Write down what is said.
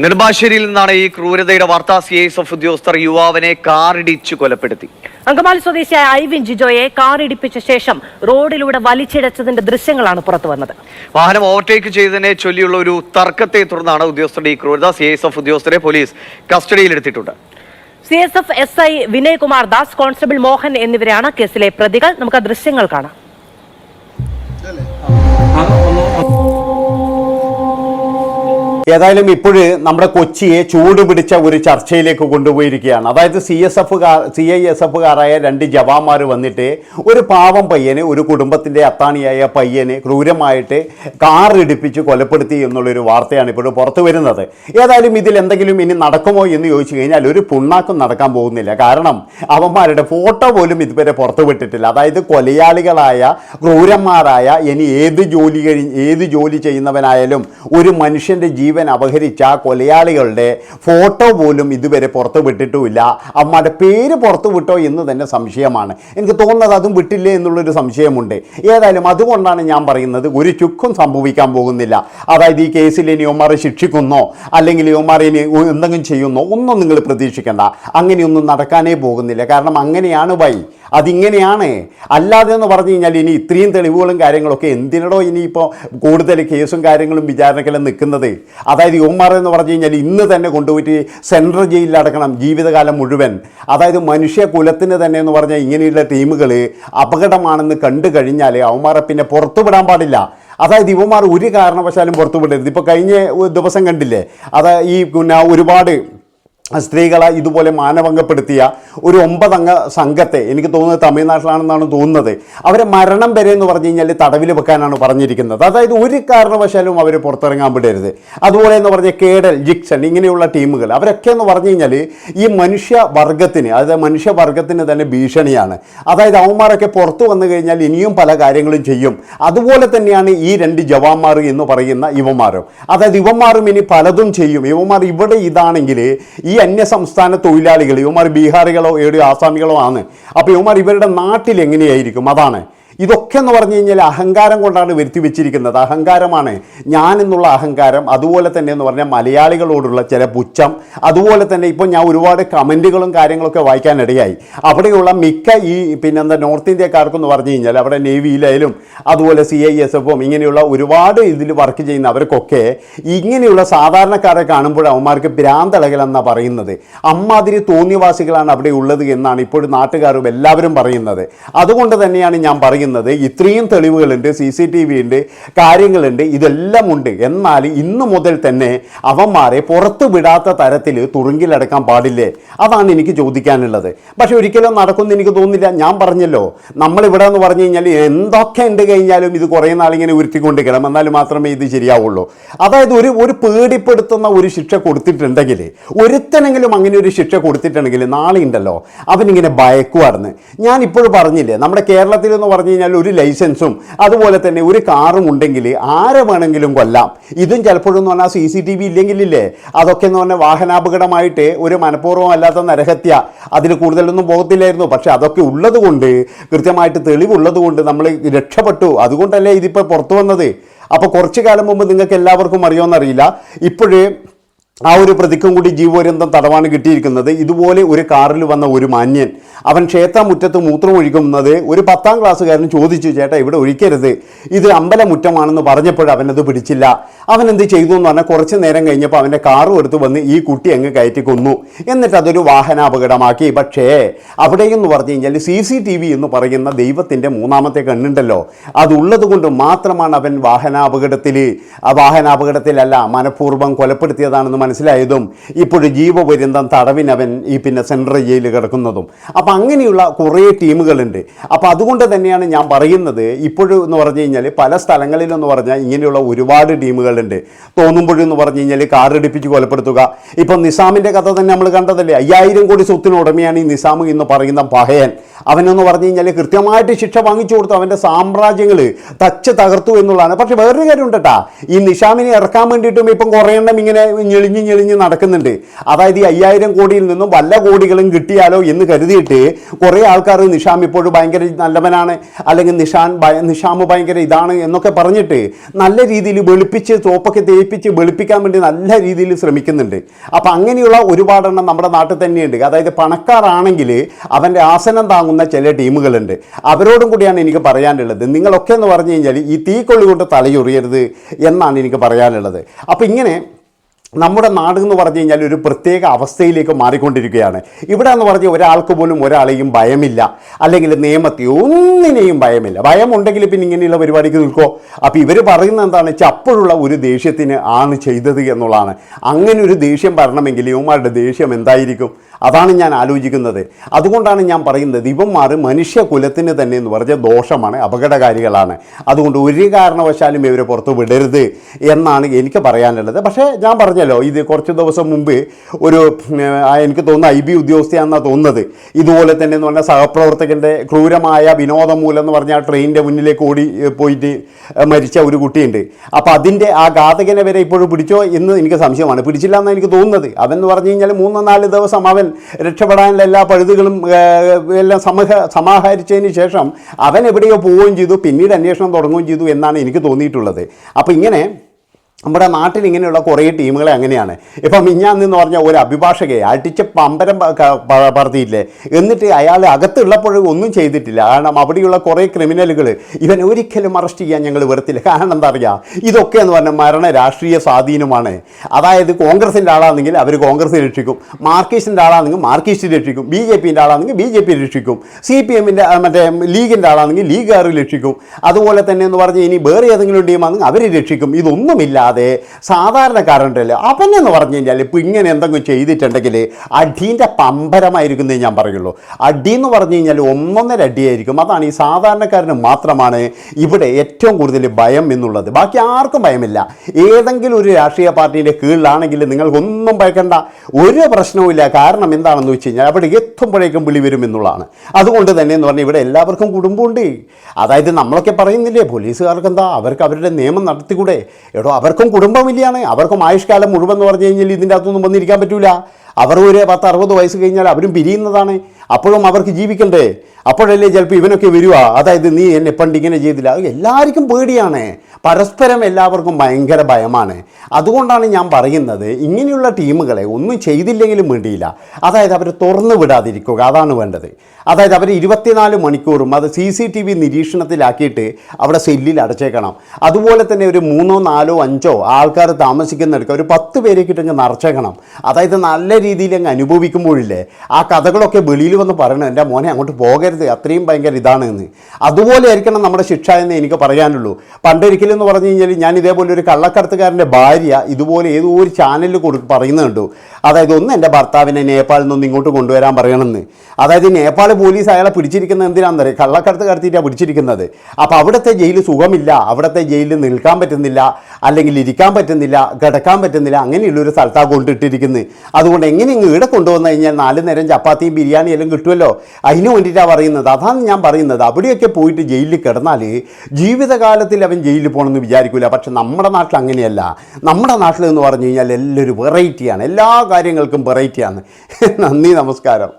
നെടുമ്പാശ്ശേരിയിൽ നിന്നാണ് ഈ ക്രൂരതയുടെ വാർത്ത സി ഐ എസ് എഫ് ഉദ്യോഗസ്ഥർ യുവാവിനെ കാറിടിച്ചു കൊലപ്പെടുത്തി. അങ്കമാലി സ്വദേശിയായ ഐവിൻ ജിജോയെ കാറിടിപ്പിച്ച ശേഷം റോഡിലൂടെ വലിച്ചിഴച്ചതിന്റെ ദൃശ്യങ്ങളാണ് പുറത്തു വന്നത്. വാഹനം ഓവർടേക്ക് ചെയ്തതിനെ ചൊല്ലിയുള്ള ഒരു തർക്കത്തെ തുടർന്നാണ് ഉദ്യോഗസ്ഥരുടെ ഈ ക്രൂരത സി ഐ എസ് എഫ് ഉദ്യോഗസ്ഥരെ police കസ്റ്റഡിയിലെടുത്തിട്ടുണ്ട്. C S F S I Vinay Kumar Das constable Mohan എന്നിവരാണ് കേസിലെ പ്രതികൾ. നമുക്ക് ആ ദൃശ്യങ്ങൾ കാണാം. ഏതായാലും ഇപ്പോഴ് നമ്മുടെ കൊച്ചിയെ ചൂട് പിടിച്ച ഒരു ചർച്ചയിലേക്ക് കൊണ്ടുപോയിരിക്കുകയാണ്. അതായത് C S F C I S എഫുകാരായ രണ്ട് ജവാന്മാർ വന്നിട്ട് ഒരു പാവം പയ്യന് ഒരു കുടുംബത്തിന്റെ അത്താണിയായ പയ്യനെ ക്രൂരമായിട്ട് കാർ ഇടിപ്പിച്ച് കൊലപ്പെടുത്തി എന്നുള്ളൊരു വാർത്തയാണ് ഇപ്പോഴും പുറത്തു വരുന്നത്. ഏതായാലും ഇതിൽ എന്തെങ്കിലും ഇനി നടക്കുമോ എന്ന് ചോദിച്ചു കഴിഞ്ഞാൽ ഒരു പുണ്ണാക്കും നടക്കാൻ പോകുന്നില്ല. കാരണം അവന്മാരുടെ ഫോട്ടോ പോലും ഇതുവരെ പുറത്തുവിട്ടിട്ടില്ല അതായത് കൊലയാളികളായ ക്രൂരന്മാരായ ഇനി ഏത് ജോലി ഏത് ജോലി ചെയ്യുന്നവനായാലും ഒരു മനുഷ്യന്റെ ജീവൻ അപഹരിച്ച ആ കൊലയാളികളുടെ ഫോട്ടോ പോലും ഇതുവരെ പുറത്തു വിട്ടിട്ടുമില്ല. അവന്മാരുടെ പേര് പുറത്തു വിട്ടോ എന്ന് തന്നെ സംശയമാണ്. എനിക്ക് തോന്നുന്നത് അതും വിട്ടില്ലേ എന്നുള്ളൊരു സംശയമുണ്ട്. ഏതായാലും അതുകൊണ്ടാണ് ഞാൻ പറയുന്നത് ഒരു ചുക്കും സംഭവിക്കാൻ പോകുന്നില്ല. അതായത് ഈ കേസിൽ ഇനി ഒമാറെ ശിക്ഷിക്കുന്നോ അല്ലെങ്കിൽ ഒമാറെ ഇനി എന്തെങ്കിലും ചെയ്യുന്നോ ഒന്നും നിങ്ങൾ പ്രതീക്ഷിക്കേണ്ട. അങ്ങനെയൊന്നും നടക്കാനേ പോകുന്നില്ല. കാരണം അങ്ങനെയാണ് വൈ അതിങ്ങനെയാണ്. അല്ലാതെ എന്ന് പറഞ്ഞു കഴിഞ്ഞാൽ ഇനി ഇത്രയും തെളിവുകളും കാര്യങ്ങളൊക്കെ എന്തിനടോ ഇനിയിപ്പോൾ കൂടുതൽ കേസും കാര്യങ്ങളും വിചാരണക്കെല്ലാം നിൽക്കുന്നത്. അതായത് യുവമാർ എന്ന് പറഞ്ഞു കഴിഞ്ഞാൽ ഇന്ന് തന്നെ കൊണ്ടുപോയിട്ട് സെൻട്രൽ ജയിലിൽ അടക്കണം ജീവിതകാലം മുഴുവൻ. അതായത് മനുഷ്യ കുലത്തിന് തന്നെ എന്ന് പറഞ്ഞാൽ ഇങ്ങനെയുള്ള ടീമുകൾ അപകടമാണെന്ന് കണ്ടു കഴിഞ്ഞാൽ അവന്മാരെ പിന്നെ പുറത്തുവിടാൻ പാടില്ല. അതായത് ഇവന്മാർ ഒരു കാരണവശാലും പുറത്തുവിടരുത് ഇപ്പോൾ കഴിഞ്ഞ ദിവസം കണ്ടില്ലേ? അതാ ഈ പിന്നെ ഒരുപാട് സ്ത്രീകളെ ഇതുപോലെ മാനഭംഗപ്പെടുത്തിയ ഒരു ഒമ്പതംഗ സംഘത്തെ എനിക്ക് തോന്നുന്നത് തമിഴ്നാട്ടിലാണെന്നാണ് തോന്നുന്നത്. അവരെ മരണം വരെ എന്ന് പറഞ്ഞു കഴിഞ്ഞാൽ തടവിൽ വെക്കാനാണ് പറഞ്ഞിരിക്കുന്നത്. അതായത് ഒരു കാരണവശാലും അവർ പുറത്തിറങ്ങാൻ വിടരുത്. അതുപോലെ എന്ന് പറഞ്ഞ കേഡൽ ജിക്സൺ ഇങ്ങനെയുള്ള ടീമുകൾ അവരൊക്കെ എന്ന് പറഞ്ഞു കഴിഞ്ഞാൽ ഈ മനുഷ്യവർഗത്തിന് അതായത് മനുഷ്യവർഗത്തിന് തന്നെ ഭീഷണിയാണ്. അതായത് അവന്മാരൊക്കെ പുറത്തു വന്നു കഴിഞ്ഞാൽ ഇനിയും പല കാര്യങ്ങളും ചെയ്യും. അതുപോലെ തന്നെയാണ് ഈ രണ്ട് ജവാന്മാർ എന്ന് പറയുന്ന യുവമാരും. അതായത് ഇവന്മാരും ഇനി പലതും ചെയ്യും. ഇവന്മാർ ഇവിടെ ഇതാണെങ്കിൽ ഈ അന്യ സംസ്ഥാന തൊഴിലാളികൾ ഇവന്മാർ ബീഹാറികളോ എവിടെയോ ആസാമികളോ ആണ്. അപ്പോൾ ഇവന്മാർ ഇവരുടെ നാട്ടിൽ എങ്ങനെയായിരിക്കും? അതാണ് ഇതൊക്കെ എന്ന് പറഞ്ഞു കഴിഞ്ഞാൽ അഹങ്കാരം കൊണ്ടാണ് വരുത്തി വെച്ചിരിക്കുന്നത്. അഹങ്കാരമാണ് ഞാൻ എന്നുള്ള അഹങ്കാരം. അതുപോലെ തന്നെ എന്ന് പറഞ്ഞാൽ മലയാളികളോടുള്ള ചില പുച്ഛം. അതുപോലെ തന്നെ ഇപ്പോൾ ഞാൻ ഒരുപാട് കമന്റുകളും കാര്യങ്ങളൊക്കെ വായിക്കാനിടയായി. അവിടെയുള്ള മിക്ക ഈ പിന്നെന്താ നോർത്ത് ഇന്ത്യക്കാർക്കെന്ന് പറഞ്ഞു കഴിഞ്ഞാൽ അവിടെ നേവിയിലായാലും അതുപോലെ സി ഐ എസ് എഫും ഇങ്ങനെയുള്ള ഒരുപാട് ഇതിൽ വർക്ക് ചെയ്യുന്ന അവർക്കൊക്കെ ഇങ്ങനെയുള്ള സാധാരണക്കാരെ കാണുമ്പോൾ അവന്മാർക്ക് ഭ്രാന്തളകലെന്നാണ് പറയുന്നത്. അമ്മാതിരി തോന്നിയവാസികളാണ് അവിടെ ഉള്ളത് എന്നാണ് ഇപ്പോഴും നാട്ടുകാരും എല്ലാവരും പറയുന്നത്. അതുകൊണ്ട് തന്നെയാണ് ഞാൻ പറയുന്നത്. ഇത്രയും തെളിവുകളുണ്ട് സി സി ടി വി ഉണ്ട് കാര്യങ്ങളുണ്ട് ഇതെല്ലാം ഉണ്ട് എന്നാൽ ഇന്ന് മുതൽ തന്നെ അവന്മാരെ പുറത്തു വിടാത്ത തരത്തിൽ തുറുങ്കിലടക്കാൻ പാടില്ലേ? അതാണ് എനിക്ക് ചോദിക്കാനുള്ളത്. പക്ഷെ ഒരിക്കലും നടക്കുമെന്ന് എനിക്ക് തോന്നുന്നില്ല. ഞാൻ പറഞ്ഞല്ലോ നമ്മളിവിടെ എന്ന് പറഞ്ഞു കഴിഞ്ഞാൽ എന്തൊക്കെ ഉണ്ട് കഴിഞ്ഞാലും ഇത് കുറേ നാളിങ്ങനെ ഉരുത്തിക്കൊണ്ടിരിക്കണം എന്നാൽ മാത്രമേ ഇത് ശരിയാവുള്ളൂ. അതായത് ഒരു ഒരു പേടിപ്പെടുത്തുന്ന ഒരു ശിക്ഷ കൊടുത്തിട്ടുണ്ടെങ്കിൽ ഒരുത്തനെങ്കിലും അങ്ങനെ ഒരു ശിക്ഷ കൊടുത്തിട്ടുണ്ടെങ്കിൽ നാളെ ഉണ്ടല്ലോ അവനിങ്ങനെ ഭയക്കുമായിരുന്നു ഞാൻ ഇപ്പോഴും പറഞ്ഞില്ലേ നമ്മുടെ കേരളത്തിൽ എന്ന് പറഞ്ഞു കഴിഞ്ഞാൽ ഒരു ലൈസൻസും അതുപോലെ തന്നെ ഒരു കാറും ഉണ്ടെങ്കിൽ ആരെ വേണമെങ്കിലും കൊല്ലാം. ഇതും ചിലപ്പോഴെന്ന് പറഞ്ഞാൽ സി സി ടി വി ഇല്ലെങ്കിലില്ലേ? അതൊക്കെ എന്ന് പറഞ്ഞാൽ വാഹനാപകടമായിട്ട് ഒരു മനഃപൂർവം അല്ലാത്ത നരഹത്യ. അതിൽ കൂടുതലൊന്നും പോകത്തില്ലായിരുന്നു. പക്ഷെ അതൊക്കെ ഉള്ളതുകൊണ്ട് കൃത്യമായിട്ട് തെളിവുള്ളത് കൊണ്ട് നമ്മൾ രക്ഷപ്പെട്ടു. അതുകൊണ്ടല്ലേ ഇതിപ്പോൾ പുറത്തു വന്നത്? അപ്പോൾ കുറച്ച് കാലം മുമ്പ് നിങ്ങൾക്ക് എല്ലാവർക്കും അറിയുമെന്നറിയില്ല. ഇപ്പോഴേ ആ ഒരു പ്രതിക്കും കൂടി ജീവപര്യന്തം തടവാണ് കിട്ടിയിരിക്കുന്നത്. ഇതുപോലെ ഒരു കാറിൽ വന്ന ഒരു മാന്യൻ അവൻ ക്ഷേത്രമുറ്റത്ത് മൂത്രം ഒഴിക്കുന്നത് ഒരു പത്താം ക്ലാസ്സുകാരൻ ചോദിച്ചു ചേട്ടാ ഇവിടെ ഒഴിക്കരുത്. ഇത് അമ്പലമുറ്റമാണെന്ന് പറഞ്ഞപ്പോൾ അവനത് പിടിച്ചില്ല. അവൻ എന്ത് ചെയ്തു എന്ന് പറഞ്ഞാൽ കുറച്ച് നേരം കഴിഞ്ഞപ്പോൾ അവന്റെ കാറും എടുത്ത് വന്ന് ഈ കുട്ടി അങ്ങ് കയറ്റി കൊന്നു. എന്നിട്ട് അതൊരു വാഹനാപകടമാക്കി. പക്ഷേ അവിടെയെന്ന് പറഞ്ഞു കഴിഞ്ഞാൽ സി സി ടി വി എന്ന് പറയുന്ന ദൈവത്തിന്റെ മൂന്നാമത്തെ കണ്ണുണ്ടല്ലോ. അതുള്ളത് കൊണ്ട് മാത്രമാണ് അവൻ വാഹനാപകടത്തിൽ ആ വാഹനാപകടത്തിലല്ല മനഃപൂർവം കൊലപ്പെടുത്തിയതാണെന്ന് മനസ്സിലായതും ഇപ്പോഴും ജീവപര്യന്തം തടവിനവൻ ഈ പിന്നെ സെൻട്രൽ ജയിലിൽ കിടക്കുന്നതും. അപ്പോൾ അങ്ങനെയുള്ള കുറേ ടീമുകളുണ്ട്. അപ്പോൾ അതുകൊണ്ട് തന്നെയാണ് ഞാൻ പറയുന്നത് ഇപ്പോഴും എന്ന് പറഞ്ഞു കഴിഞ്ഞാൽ പല സ്ഥലങ്ങളിലെന്ന് പറഞ്ഞാൽ ഇങ്ങനെയുള്ള ഒരുപാട് ടീമുകളുണ്ട്. തോന്നുമ്പോഴെന്ന് പറഞ്ഞു കഴിഞ്ഞാൽ കാർ ഇടിപ്പിച്ച് കൊലപ്പെടുത്തുക. ഇപ്പം നിസാമിന്റെ കഥ തന്നെ നമ്മൾ കണ്ടതല്ലേ? അയ്യായിരം കോടി സ്വത്തിന് ഉടമയാണ് ഈ നിസാം എന്ന് പറയുന്ന പഹയൻ. അവനെന്ന് പറഞ്ഞു കഴിഞ്ഞാൽ കൃത്യമായിട്ട് ശിക്ഷ വാങ്ങിച്ചു കൊടുത്തു. അവന്റെ സാമ്രാജ്യങ്ങൾ തച്ച് തകർത്തു എന്നുള്ളതാണ്. പക്ഷേ വേറൊരു കാര്യം ഉണ്ട് കേട്ടാ ഈ നിഷാമിനെ ഇറക്കാൻ വേണ്ടിയിട്ടും ഇപ്പം കുറേ എണ്ണം ഇങ്ങനെ ഞെളിഞ്ഞ് ഞെളിഞ്ഞ് ഞെളിഞ്ഞ് നടക്കുന്നുണ്ട്. അതായത് ഈ അയ്യായിരം കോടിയിൽ നിന്നും വല്ല കോടികളും കിട്ടിയാലോ എന്ന് കരുതിയിട്ട് കുറേ ആൾക്കാർ നിഷാം ഇപ്പോഴും ഭയങ്കര നല്ലവനാണ് അല്ലെങ്കിൽ നിഷാൻ നിഷാം ഭയങ്കര ഇതാണ് എന്നൊക്കെ പറഞ്ഞിട്ട് നല്ല രീതിയിൽ വെളുപ്പിച്ച് തോപ്പൊക്കെ തേപ്പിച്ച് വെളുപ്പിക്കാൻ വേണ്ടി നല്ല രീതിയിൽ ശ്രമിക്കുന്നുണ്ട്. അപ്പം അങ്ങനെയുള്ള ഒരുപാടെണ്ണം നമ്മുടെ നാട്ടിൽ തന്നെയുണ്ട്. അതായത് പണക്കാരാണെങ്കിൽ അവന്റെ ആസനം താങ്ങുന്ന ചില ടീമുകളുണ്ട്. അവരോടും കൂടിയാണ് എനിക്ക് പറയാനുള്ളത്. നിങ്ങളൊക്കെ എന്ന് പറഞ്ഞു കഴിഞ്ഞാൽ ഈ തീക്കൊള്ളി കൊണ്ട് തലയുറിയരുത് എന്നാണ് എനിക്ക് പറയാനുള്ളത്. അപ്പം ഇങ്ങനെ നമ്മുടെ നാട് എന്ന് പറഞ്ഞു കഴിഞ്ഞാൽ ഒരു പ്രത്യേക അവസ്ഥയിലേക്ക് മാറിക്കൊണ്ടിരിക്കുകയാണ്. ഇവിടെ എന്ന് പറഞ്ഞാൽ ഒരാൾക്ക് പോലും ഒരാളെയും ഭയമില്ല. അല്ലെങ്കിൽ നിയമത്തെ ഒന്നിനെയും ഭയമില്ല. ഭയമുണ്ടെങ്കിൽ പിന്നെ ഇങ്ങനെയുള്ള പരിപാടിക്ക് നിൽക്കോ അപ്പോൾ ഇവർ പറയുന്നത് എന്താണെന്ന് വെച്ചാൽ അപ്പോഴുള്ള ഒരു ദേഷ്യത്തിന് ആണ് ചെയ്തത് എന്നുള്ളതാണ്. അങ്ങനെ ഒരു ദേഷ്യം വരണമെങ്കിൽ ഇവന്മാരുടെ ദേഷ്യം എന്തായിരിക്കും? അതാണ് ഞാൻ ആലോചിക്കുന്നത്. അതുകൊണ്ടാണ് ഞാൻ പറയുന്നത് ഇവന്മാർ മനുഷ്യകുലത്തിന് തന്നെ എന്ന് പറഞ്ഞാൽ ദോഷമാണ് അപകടകാരികളാണ്. അതുകൊണ്ട് ഒരു കാരണവശാലും ഇവരെ പുറത്ത് വിടരുത് എന്നാണ് എനിക്ക് പറയാനുള്ളത്. പക്ഷേ ഞാൻ പറഞ്ഞല്ലോ ഇത് കുറച്ച് ദിവസം മുമ്പ് ഒരു എനിക്ക് തോന്നുന്നു ഐ ബി ഉദ്യോഗസ്ഥയാണെന്നാണ് തോന്നുന്നത്. ഇതുപോലെ തന്നെ എന്ന് പറഞ്ഞാൽ സഹപ്രവർത്തകന്റെ ക്രൂരമായ വിനോദം മൂലം എന്ന് പറഞ്ഞാൽ ട്രെയിനിന്റെ മുന്നിലേക്ക് ഓടി പോയിട്ട് മരിച്ച ഒരു കുട്ടിയുണ്ട്. അപ്പോൾ അതിന്റെ ആ ഘാതകനെ വരെ ഇപ്പോഴും പിടിച്ചോ എന്ന് എനിക്ക് സംശയമാണ്. പിടിച്ചില്ല എന്നാണ് എനിക്ക് തോന്നുന്നത്. അവൻ പറഞ്ഞു കഴിഞ്ഞാൽ മൂന്നോ നാല് ദിവസം അവൻ രക്ഷപ്പെടാനുള്ള എല്ലാ പഴുതുകളും എല്ലാം സമഹ സമാഹരിച്ചതിന് ശേഷം അവൻ എവിടെയോ പോവുകയും ചെയ്തു. പിന്നീട് അന്വേഷണം തുടങ്ങുകയും ചെയ്തു എന്നാണ് എനിക്ക് തോന്നിയിട്ടുള്ളത്. അപ്പോൾ ഇങ്ങനെ നമ്മുടെ നാട്ടിൽ ഇങ്ങനെയുള്ള കുറേ ടീമുകളെ അങ്ങനെയാണ്. ഇപ്പം മിഞ്ഞാന്ന് പറഞ്ഞാൽ ഒരു അഭിഭാഷകയെ അടിച്ച് പമ്പരം പറത്തിയില്ലേ? എന്നിട്ട് അയാൾ അകത്തുള്ളപ്പോഴും ഒന്നും ചെയ്തിട്ടില്ല. കാരണം അവിടെയുള്ള കുറേ ക്രിമിനലുകൾ ഇവൻ ഒരിക്കലും അറസ്റ്റ് ചെയ്യാൻ ഞങ്ങൾ വെറുത്തില്ല. കാരണം എന്താ പറയുക ഇതൊക്കെ എന്ന് പറഞ്ഞാൽ മരണ രാഷ്ട്രീയ സ്വാധീനമാണ്. അതായത് കോൺഗ്രസിന്റെ ആളാണെങ്കിൽ അവർ കോൺഗ്രസ് രക്ഷിക്കും. മാർക്കിസ്റ്റിന്റെ ആളാണെങ്കിൽ മാർക്കിസ്റ്റ് രക്ഷിക്കും. ബി ജെ പിന്റെ ആളാണെങ്കിൽ ബി ജെ പി രക്ഷിക്കും. സി പി എമ്മിന്റെ മറ്റേ ലീഗിന്റെ ആളാണെങ്കിൽ ലീഗുകാർ രക്ഷിക്കും. അതുപോലെ തന്നെ എന്ന് പറഞ്ഞാൽ ഇനി വേറെ ഏതെങ്കിലും ടീമാണെങ്കിൽ അവർ രക്ഷിക്കും. ഇതൊന്നുമില്ലാതെ സാധാരണക്കാരുണ്ടല്ലോ അവനെന്ന് പറഞ്ഞു കഴിഞ്ഞാൽ ഇപ്പോൾ ഇങ്ങനെ എന്തെങ്കിലും ചെയ്തിട്ടുണ്ടെങ്കിൽ അടീന്റെ പമ്പരമായിരിക്കുന്നേ ഞാൻ പറയുള്ളൂ. അടി എന്ന് പറഞ്ഞു കഴിഞ്ഞാൽ ഒന്നൊന്നര അടിയായിരിക്കും. അതാണ് ഈ സാധാരണക്കാരന് മാത്രമാണ് ഇവിടെ ഏറ്റവും കൂടുതൽ ഭയം എന്നുള്ളത്. ബാക്കി ആർക്കും ഭയമില്ല. ഏതെങ്കിലും ഒരു രാഷ്ട്രീയ പാർട്ടീന്റെ കീഴിലാണെങ്കിൽ നിങ്ങൾക്കൊന്നും ഭയക്കണ്ട. ഒരു പ്രശ്നവുമില്ല കാരണം എന്താണെന്ന് വെച്ച് കഴിഞ്ഞാൽ അവിടെ എത്തുമ്പോഴേക്കും വിളി വരും എന്നുള്ളതാണ്. അതുകൊണ്ട് തന്നെ എന്ന് പറഞ്ഞാൽ ഇവിടെ എല്ലാവർക്കും കുടുംബമുണ്ട്. അതായത് നമ്മളൊക്കെ പറയുന്നില്ലേ പോലീസുകാർക്ക് എന്താ അവർക്ക് അവരുടെ നിയമം നടത്തിക്കൂടെ? എടോ അവർക്കും കുടുംബമില്ലാണ് അവർക്കും ആയുഷ്കാലം മുഴുവൻ എന്ന് പറഞ്ഞു കഴിഞ്ഞാൽ ഇതിന്റെ അകത്തൊന്നും വന്നിരിക്കാൻ പറ്റൂല. അവർ ഒരു പത്ത് അറുപത് വയസ്സ് കഴിഞ്ഞാൽ അവരും പിരിയുന്നതാണ്. അപ്പോഴും അവർക്ക് ജീവിക്കണ്ടേ? അപ്പോഴല്ലേ ചിലപ്പോൾ ഇവനൊക്കെ വരുക അതായത് നീ എന്നെ പണ്ട് ഇങ്ങനെ ചെയ്തില്ല. അത് എല്ലാവർക്കും പേടിയാണ്. പരസ്പരം എല്ലാവർക്കും ഭയങ്കര ഭയമാണ്. അതുകൊണ്ടാണ് ഞാൻ പറയുന്നത് ഇങ്ങനെയുള്ള ടീമുകളെ ഒന്നും ചെയ്തില്ലെങ്കിലും വേണ്ടിയില്ല അതായത് അവർ തുറന്നു വിടാതിരിക്കുക. അതാണ് വേണ്ടത്. അതായത് അവർ ഇരുപത്തിനാല് മണിക്കൂറും അത് സി സി ടി വി നിരീക്ഷണത്തിലാക്കിയിട്ട് അവിടെ സെല്ലിൽ അടച്ചേക്കണം. അതുപോലെ തന്നെ ഒരു മൂന്നോ നാലോ അഞ്ചോ ആൾക്കാർ താമസിക്കുന്നിടക്ക് ഒരു പത്ത് പേരെ കിട്ടുന്ന നിറച്ചേക്കണം. അതായത് നല്ല രീതിയിൽ അങ്ങ് അനുഭവിക്കുമ്പോഴില്ലേ ആ കഥകളൊക്കെ വെളിയിൽ വന്ന് പറയണം എന്റെ മോനെ അങ്ങോട്ട് പോകരുത് അത്രയും ഭയങ്കര ഇതാണ് എന്ന് അതുപോലെ ആയിരിക്കണം നമ്മുടെ ശിക്ഷ എന്ന് എനിക്ക് പറയാനുള്ളൂ. പണ്ടൊരിക്കലും എന്ന് പറഞ്ഞു കഴിഞ്ഞാൽ ഞാൻ ഇതേപോലെ ഒരു കള്ളക്കടത്തുകാരന്റെ ഭാര്യ ഇതുപോലെ ഏതോ ഒരു ചാനലിൽ കൊടു പറയുന്നുണ്ട് അതായത് ഒന്ന് എന്റെ ഭർത്താവിനെ നേപ്പാളിൽ നിന്ന് ഇങ്ങോട്ട് കൊണ്ടുവരാൻ പറയണമെന്ന്. അതായത് നേപ്പാൾ പോലീസ് അയാളെ പിടിച്ചിരിക്കുന്നത് എന്തിനാണെന്ന് അറിയാം കള്ളക്കടത്ത് കടത്തിയിട്ടാണ് പിടിച്ചിരിക്കുന്നത്. അപ്പോൾ അവിടുത്തെ ജയിൽ സുഖമില്ല അവിടുത്തെ ജയിലിൽ നിൽക്കാൻ പറ്റുന്നില്ല അല്ലെങ്കിൽ ഇരിക്കാൻ പറ്റുന്നില്ല കിടക്കാൻ പറ്റുന്നില്ല അങ്ങനെയുള്ളൊരു സ്ഥലത്താണ് കൊണ്ടിട്ടിരിക്കുന്നത്. അതുകൊണ്ട് എങ്ങനെ ഇവിടെ കൊണ്ടുവന്നു കഴിഞ്ഞാൽ നാല് നേരം ചപ്പാത്തിയും ബിരിയാണി എല്ലാം കിട്ടുമല്ലോ? അതിന് വേണ്ടിയിട്ടാണ് പറയുന്നത്. അതാണ് ഞാൻ പറയുന്നത്. അവിടെയൊക്കെ പോയിട്ട് ജയിലിൽ കിടന്നാൽ ജീവിതകാലത്തിൽ അവൻ ജയിലിൽ പോകണമെന്ന് വിചാരിക്കില്ല പക്ഷെ നമ്മുടെ നാട്ടിൽ അങ്ങനെയല്ല. നമ്മുടെ നാട്ടിൽ എന്ന് പറഞ്ഞു കഴിഞ്ഞാൽ എല്ലാവരും വെറൈറ്റിയാണ് എല്ലാ കാര്യങ്ങൾക്കും വെറൈറ്റിയാണ് നന്ദി നമസ്കാരം.